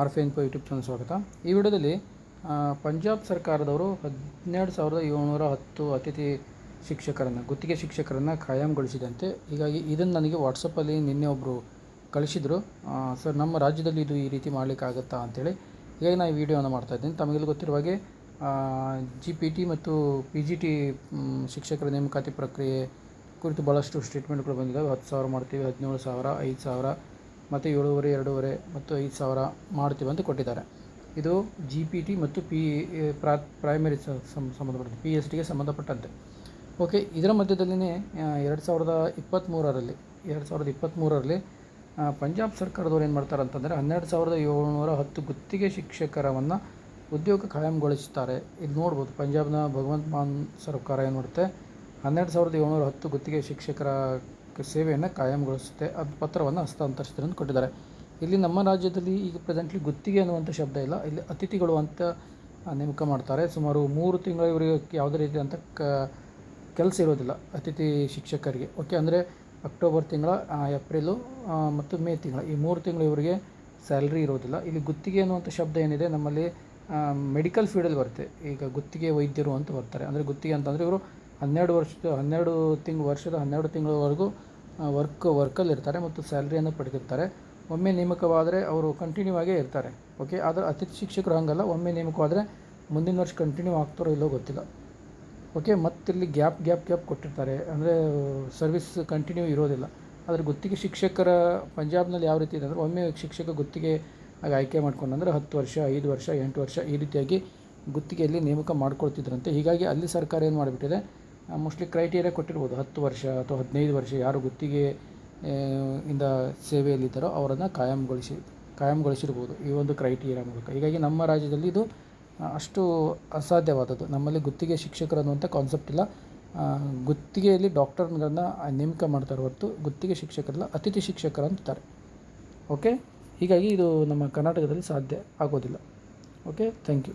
R ಫಿ info YouTube channel ಸ್ವಾಗತ. ಈ ವಿಡಿಯೋದಲ್ಲಿ ಪಂಜಾಬ್ ಸರ್ಕಾರದವರು ಹದಿನೆರಡು ಸಾವಿರದ ಏಳ್ನೂರ ಹತ್ತು ಅತಿಥಿ ಶಿಕ್ಷಕರನ್ನು, ಗುತ್ತಿಗೆ ಶಿಕ್ಷಕರನ್ನು ಖಾಯಂಗೊಳಿಸಿದಂತೆ, ಹೀಗಾಗಿ ಇದನ್ನು ನನಗೆ ವಾಟ್ಸಪ್ಪಲ್ಲಿ ನಿನ್ನೆ ಒಬ್ಬರು ಕಳಿಸಿದರು. ಸರ್, ನಮ್ಮ ರಾಜ್ಯದಲ್ಲಿ ಇದು ಈ ರೀತಿ ಮಾಡಲಿಕ್ಕಾಗತ್ತಾ ಅಂತೇಳಿ. ಹೀಗಾಗಿ ನಾನು ಈ ವಿಡಿಯೋನ ಮಾಡ್ತಾ ಇದ್ದೀನಿ. ತಮಗೆಲ್ಲ ಗೊತ್ತಿರುವ ಹಾಗೆ ಜಿ ಪಿ ಟಿ ಮತ್ತು ಪಿ ಜಿ ಟಿ ಶಿಕ್ಷಕರ ನೇಮಕಾತಿ ಪ್ರಕ್ರಿಯೆ ಕುರಿತು ಭಾಳಷ್ಟು ಸ್ಟೇಟ್ಮೆಂಟ್ಗಳು ಬಂದಿದ್ದಾವೆ ಹತ್ತು ಸಾವಿರ ಮಾಡ್ತೀವಿ, ಹದಿನೇಳು ಸಾವಿರ, ಐದು ಸಾವಿರ. ಮತ್ತು ಏಳೂವರೆ, ಎರಡೂವರೆ ಮತ್ತು ಐದು ಸಾವಿರ ಮಾಡ್ತೀವಿ ಅಂತ ಕೊಟ್ಟಿದ್ದಾರೆ. ಇದು ಜಿ ಪಿ ಟಿ ಮತ್ತು ಪಿ ಪ್ರಾ ಪ್ರೈಮರಿ ಸಂಬಂಧಪಟ್ಟಂತೆ ಪಿ ಎಚ್ ಟಿಗೆ ಸಂಬಂಧಪಟ್ಟಂತೆ. ಓಕೆ ಇದರ ಮಧ್ಯದಲ್ಲಿನೇ ಎರಡು ಸಾವಿರದ ಇಪ್ಪತ್ತ್ಮೂರರಲ್ಲಿ ಎರಡು ಸಾವಿರದ ಇಪ್ಪತ್ತ್ಮೂರರಲ್ಲಿ ಪಂಜಾಬ್ ಸರ್ಕಾರದವ್ರು ಏನು ಮಾಡ್ತಾರೆ ಅಂತಂದರೆ, ಹನ್ನೆರಡು ಸಾವಿರದ ಏಳ್ನೂರ ಹತ್ತು ಗುತ್ತಿಗೆ ಶಿಕ್ಷಕರವನ್ನು ಉದ್ಯೋಗ ಕಾಯಂಗೊಳಿಸ್ತಾರೆ. ಇದು ನೋಡ್ಬೋದು, ಪಂಜಾಬ್ನ ಭಗವಂತ ಮಾನ್ ಸರ್ಕಾರ ಏನು ಮಾಡುತ್ತೆ, ಹನ್ನೆರಡು ಸಾವಿರದ ಏಳ್ನೂರ ಹತ್ತು ಗುತ್ತಿಗೆ ಶಿಕ್ಷಕರ ಸೇವೆಯನ್ನು ಕಾಯಂಗೊಳಿಸುತ್ತೆ. ಅದು ಪತ್ರವನ್ನು ಹಸ್ತಾಂತರಿಸಿದ್ರು ಅಂತ ಕೊಟ್ಟಿದ್ದಾರೆ. ಇಲ್ಲಿ ನಮ್ಮ ರಾಜ್ಯದಲ್ಲಿ ಈಗ ಪ್ರೆಸೆಂಟ್ಲಿ ಗುತ್ತಿಗೆ ಅನ್ನುವಂಥ ಶಬ್ದ ಇಲ್ಲ. ಇಲ್ಲಿ ಅತಿಥಿಗಳು ಅಂತ ನೇಮಕ ಮಾಡ್ತಾರೆ. ಸುಮಾರು ಮೂರು ತಿಂಗಳು ಇವರಿಗೆ ಯಾವುದೇ ರೀತಿಯಾದಂಥ ಕ, ಕೆಲಸ ಇರೋದಿಲ್ಲ ಅತಿಥಿ ಶಿಕ್ಷಕರಿಗೆ. ಓಕೆ ಅಂದರೆ ಅಕ್ಟೋಬರ್ ತಿಂಗಳ ಏಪ್ರಿಲು ಮತ್ತು ಮೇ ತಿಂಗಳ. ಈ ಮೂರು ತಿಂಗಳು ಇವರಿಗೆ ಸ್ಯಾಲ್ರಿ ಇರೋದಿಲ್ಲ. ಇಲ್ಲಿ ಗುತ್ತಿಗೆ ಅನ್ನುವಂಥ ಶಬ್ದ ಏನಿದೆ, ನಮ್ಮಲ್ಲಿ ಮೆಡಿಕಲ್ ಫೀಲ್ಡಲ್ಲಿ ಬರುತ್ತೆ. ಈಗ ಗುತ್ತಿಗೆ ವೈದ್ಯರು ಅಂತ ಬರ್ತಾರೆ. ಅಂದರೆ ಗುತ್ತಿಗೆ ಅಂತಂದರೆ ಇವರು ಹನ್ನೆರಡು ವರ್ಷದ, ಹನ್ನೆರಡು ತಿಂಗಳು ವರ್ಷದ ಹನ್ನೆರಡು ತಿಂಗಳವರೆಗೂ ವರ್ಕ್ ವರ್ಕಲ್ಲಿರ್ತಾರೆ ಮತ್ತು ಸ್ಯಾಲ್ರಿಯನ್ನು ಪಡೆದಿರ್ತಾರೆ. ಒಮ್ಮೆ ನೇಮಕವಾದರೆ ಅವರು ಕಂಟಿನ್ಯೂ ಆಗೇ ಇರ್ತಾರೆ ಓಕೆ ಆದರೆ ಅತಿಥಿ ಶಿಕ್ಷಕರು ಹಂಗಲ್ಲ. ಒಮ್ಮೆ ನೇಮಕವಾದರೆ ಮುಂದಿನ ವರ್ಷ ಕಂಟಿನ್ಯೂ ಆಗ್ತಾರೋ ಇಲ್ಲೋ ಗೊತ್ತಿಲ್ಲ ಓಕೆ ಮತ್ತಿಲ್ಲಿ ಗ್ಯಾಪ್ ಗ್ಯಾಪ್ ಗ್ಯಾಪ್ ಕೊಟ್ಟಿರ್ತಾರೆ. ಅಂದರೆ, ಸರ್ವಿಸ್ ಕಂಟಿನ್ಯೂ ಇರೋದಿಲ್ಲ. ಆದರೆ ಗುತ್ತಿಗೆ ಶಿಕ್ಷಕರ ಪಂಜಾಬ್ನಲ್ಲಿ ಯಾವ ರೀತಿ ಇದೆ ಅಂದರೆ, ಒಮ್ಮೆ ಶಿಕ್ಷಕ ಗುತ್ತಿಗೆ ಆಯ್ಕೆ ಮಾಡ್ಕೊಂಡಂದ್ರೆ ಹತ್ತು ವರ್ಷ, ಐದು ವರ್ಷ, ಎಂಟು ವರ್ಷ ಈ ರೀತಿಯಾಗಿ ಗುತ್ತಿಗೆಯಲ್ಲಿ ನೇಮಕ ಮಾಡ್ಕೊಳ್ತಿದ್ರಂತೆ. ಹೀಗಾಗಿ ಅಲ್ಲಿ ಸರ್ಕಾರ ಏನು ಮಾಡಿಬಿಟ್ಟಿದೆ ಮೋಸ್ಟ್ಲಿ ಕ್ರೈಟೀರಿಯಾ ಕೊಟ್ಟಿರ್ಬೋದು. ಹತ್ತು ವರ್ಷ ಅಥವಾ ಹದಿನೈದು ವರ್ಷ ಯಾರು ಗುತ್ತಿಗೆ ಇಂದ ಸೇವೆಯಲ್ಲಿದ್ದಾರೋ ಅವರನ್ನು ಕಾಯಂಗೊಳಿಸಿ, ಕಾಯಂಗೊಳಿಸಿರ್ಬೋದು. ಈ ಒಂದು ಕ್ರೈಟೀರಿಯಾ ಮೂಲಕ. ಹೀಗಾಗಿ ನಮ್ಮ ರಾಜ್ಯದಲ್ಲಿ ಇದು ಅಷ್ಟು ಅಸಾಧ್ಯವಾದದ್ದು. ನಮ್ಮಲ್ಲಿ ಗುತ್ತಿಗೆ ಶಿಕ್ಷಕರು ಅನ್ನುವಂಥ ಕಾನ್ಸೆಪ್ಟ್ ಇಲ್ಲ. ಗುತ್ತಿಗೆಯಲ್ಲಿ ಡಾಕ್ಟರ್ಗಳನ್ನ ನೇಮಕ ಮಾಡ್ತಾರೆ ಹೊರತು ಗುತ್ತಿಗೆ ಶಿಕ್ಷಕರಲ್ಲ ಅತಿಥಿ ಶಿಕ್ಷಕರು ಅಂತಾರೆ. ಓಕೆ ಹೀಗಾಗಿ ಇದು ನಮ್ಮ ಕರ್ನಾಟಕದಲ್ಲಿ ಸಾಧ್ಯ ಆಗೋದಿಲ್ಲ. Okay thank you